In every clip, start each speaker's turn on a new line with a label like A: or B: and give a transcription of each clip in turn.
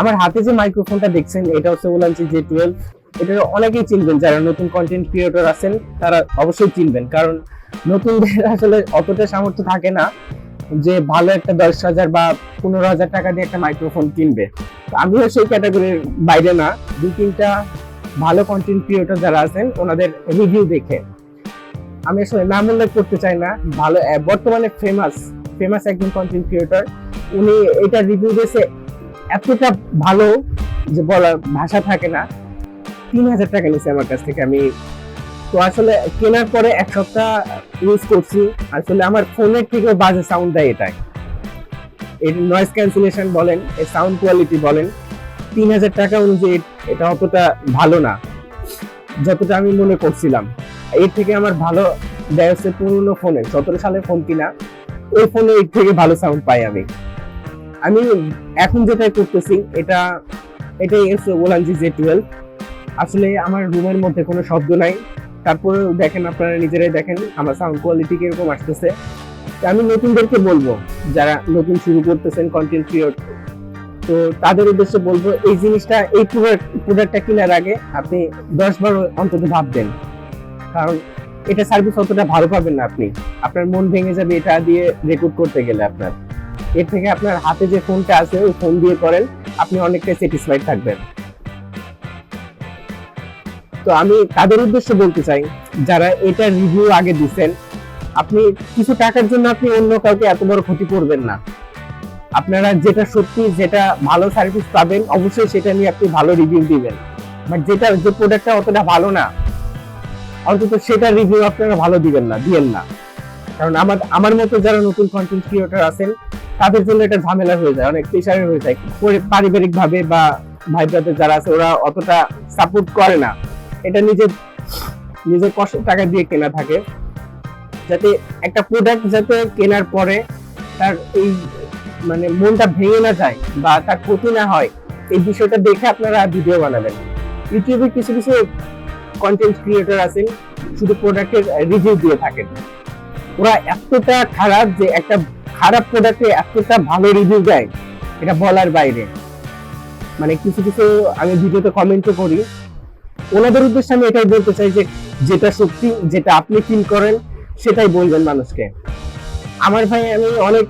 A: আমার হাতে যে মাইক্রোফোনটা দেখছেন, এটা হচ্ছে ওলানচি জে টুয়েলভ এটা অনেকেই চিনবেন, যারা নতুন কন্টেন্ট ক্রিয়েটর আছেন, তারা অবশ্যই চিনবেন। কারণ নতুনদের আসলে অতটা সামর্থ্য থাকে না যে ভালো একটা দশ হাজার বা পনেরো হাজার টাকা দিয়ে একটা মাইক্রোফোন কিনবে। আমিও সেই ক্যাটাগরির বাইরে না। দুই, তিনটা ভালো কন্টেন্ট ক্রিয়েটর যারা আছেন, ওনাদের রিভিউ দেখে। আমি আসলে নাম উল্লেখ করতে চাই না। ভালো, বর্তমানে ফেমাস ফেমাস একজন কন্টেন্ট ক্রিয়েটর উনি এটা রিভিউ দিয়েছে এতটা ভালো যে বলার ভাষা থাকে না। তিন হাজার টাকা নিয়েছে আমার কাছ থেকে আমি। তো আসলে কেনার পরে এক সপ্তাহ ইউজ করছি। আসলে আমার ফোনের থেকেও বাজে সাউন্ড দেয় এটাই। এর নয়েজ ক্যান্সেলেশন বলেন, এর সাউন্ড কোয়ালিটি বলেন, তিন হাজার টাকা অনুযায়ী এটা অতটা ভালো না, যতটা আমি মনে করছিলাম। এর থেকে আমার ভালো দেয় হচ্ছে পুরোনো ফোনে, সতেরো সালের ফোন কিনা, ওই ফোনে এর থেকে ভালো সাউন্ড পাই আমি। আমি এখন যেটা করতেছি, এটা, এটাই হচ্ছে ওলানজি জে টুয়েলভ আসলে আমার রুমের মধ্যে কোনো শব্দ নাই। তারপরে দেখেন আপনারা নিজেরাই দেখেন, আমার সাউন্ড কোয়ালিটি কীরকম আসতেছে। আমি নতুনদেরকে বলব, যারা নতুন শুরু করতেছেন কন্টেন্ট ক্রিয়েট তো তাদের উদ্দেশ্যে বলব, এই জিনিসটা, এই প্রোডাক্ট প্রোডাক্টটা কেনার আগে আপনি দশ বার অন্তত ভাববেন। কারণ এটা সার্ভিস অতটা ভালো পাবেন না আপনি। আপনার মন ভেঙে যাবে এটা দিয়ে রেকর্ড করতে গেলে আপনার। এর থেকে আপনার হাতে যে ফোনটা আছে, ওই ফোন দিয়ে করেন, আপনি অনেকটাই স্যাটিসফাইড থাকবেন। তো আমি তাদের উদ্দেশ্যে বলতে চাই, যারা এটা রিভিউ আগে দিচ্ছেন আপনি কিছু টাকার জন্য আপনি অন্য কাউকে এত বড় ক্ষতি করবেন না। আপনারা যেটা সত্যি, যেটা ভালো সার্ভিস পাবেন, অবশ্যই সেটা নিয়ে আপনি ভালো রিভিউ দিবেন। বাট যেটা, যে প্রোডাক্টটা অতটা ভালো না, অন্তত সেটা রিভিউ আপনারা ভালো দিবেন না, দিয়েন না। কারণ আমার আমার মতো যারা নতুন কন্টেন্ট ক্রিয়েটর আছেন তাদের জন্য এটা ঝামেলা হয়ে যায়, অনেক প্রেশারে হয়ে যায়। পারিবারিক ভাবে বা ভাই ব্রাদার যারা আছে, ওরা অতটা সাপোর্ট করে না। এটা নিজের নিজের কষ্টের টাকা দিয়ে কেনা থাকে। যাতে একটা প্রোডাক্ট যাতে কেনার পরে তার এই মানে মনটা ভেঙে না যায় বা তার ক্ষতি না হয়, এই বিষয়টা দেখে আপনারা ভিডিও বানাবেন। ইউটিউবে কিছু কিছু কন্টেন্ট ক্রিয়েটর আছেন, শুধু প্রোডাক্টের রিভিউ দিয়ে থাকেন। ওরা এতটা খারাপ যে একটা খারাপ প্রোডাক্টে এতটা ভালো রিভিউ দেয়, এটা বলার বাইরে। মানে কিছু কিছু আমি ভিডিওতে কমেন্টও করি। ওনাদের উদ্দেশ্যে আমি এটাই বলতে চাই যে, যেটা সত্যি, যেটা আপনি ফিল করেন, সেটাই বলবেন মানুষকে। আমার ভাই, আমি অনেক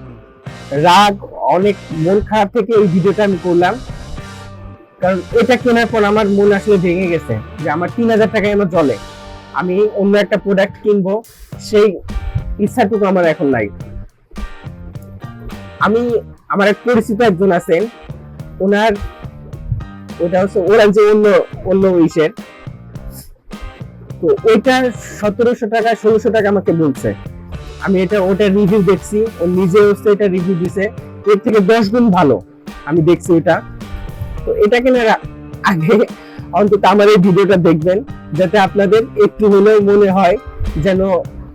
A: রাগ, অনেক মন খারাপ থেকে এই ভিডিওটা আমি করলাম। কারণ এটা কেনার পর আমার মন আসলে ভেঙে গেছে যে আমার তিন হাজার টাকায় আমার চলে আমি অন্য একটা প্রোডাক্ট কিনবো, সেই ইচ্ছাটুকু আমার এখন নাই। আমি, আমার এক পরিচিত একজন আছেন। ওনার ওটা হচ্ছে ওরা যে অন্য অন্য ইসের। তো ওইটা সতেরোশো টাকা, ষোলোশো টাকা আমাকে বলছে। আমি এটা, ওটা রিভিউ দেখছি। ও নিজে হচ্ছে এটা রিভিউ দিছে। এর থেকে দশ গুণ ভালো। আমি দেখছি এটা। তো এটা কেনার আগে অন্তত আমার এই ভিডিওটা দেখবেন, যাতে আপনাদের একটু হলেও মনে হয় যেন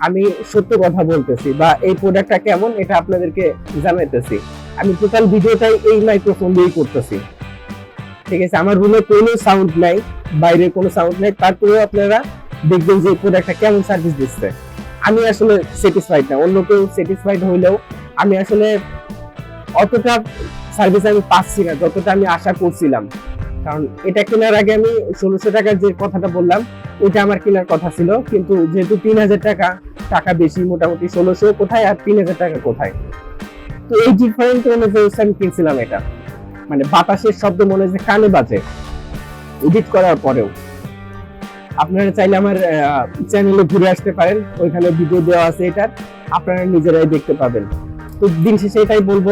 A: আমি সত্য কথা বলতেছি বা এই প্রোডাক্টটা কেমন এটা আপনাদেরকে জানাইতেছি। আমি টোটাল ভিডিওটাই এই মাইক্রোফোন দিয়েই করতেছি। ঠিক আছে, আমার রুমে কোনো সাউন্ড নাই, বাইরে কোনো সাউন্ড নাই, তারপরেও আপনারা দেখবেন যে প্রোডাক্টটা কেমন সার্ভিস দিচ্ছে। আমি আসলে স্যাটিসফাইড না, অন্য কেউ স্যাটিসফাইড হইলেও আমি আসলে অতটা সার্ভিস আমি পাচ্ছি না, যতটা আমি আশা করছিলাম। কারণ এটা কেনার আগে আমি ষোলোশো টাকার যে কথাটা বললাম, ওইটা আমার কেনার কথা ছিল। কিন্তু যেহেতু তিন হাজার টাকা টাকা বেশি মোটামুটি ষোলোশো কোথায় আর তিন হাজার টাকা কোথায়? তো এই ডিফারেন্ট অনুযায়ী আমি কিনছিলাম এটা। মানে বাতাসের শব্দ মনে হচ্ছে কানে বাজে। এডিট করার পরেও। আপনারা চাইলে আমার চ্যানেলে ঘুরে আসতে পারেন। ওইখানে ভিডিও দেওয়া আছে এটার আপনারা নিজেরাই দেখতে পাবেন। তো দিন শেষে এটাই বলব,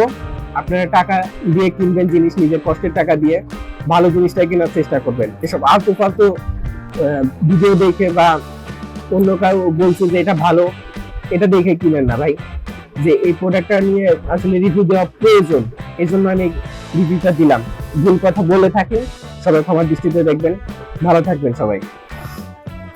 A: আপনারা টাকা দিয়ে কিনবেন জিনিস, নিজের কষ্টের টাকা দিয়ে। ভালো জিনিসটাই কেনার চেষ্টা করবেন। এসব আলতু ফালতু ভিডিও দেখে বা অন্য কাউ বলছে যে এটা ভালো, এটা দেখে কিনেন না ভাই। যে এই প্রোডাক্টটা নিয়ে আসলে রিভিউ দেওয়া প্রয়োজন এই জন্য আমি রিভিউটা দিলাম। ভুল কথা বলে থাকে সবাই ক্ষমার দৃষ্টিতে দেখবেন। ভালো থাকবেন সবাই।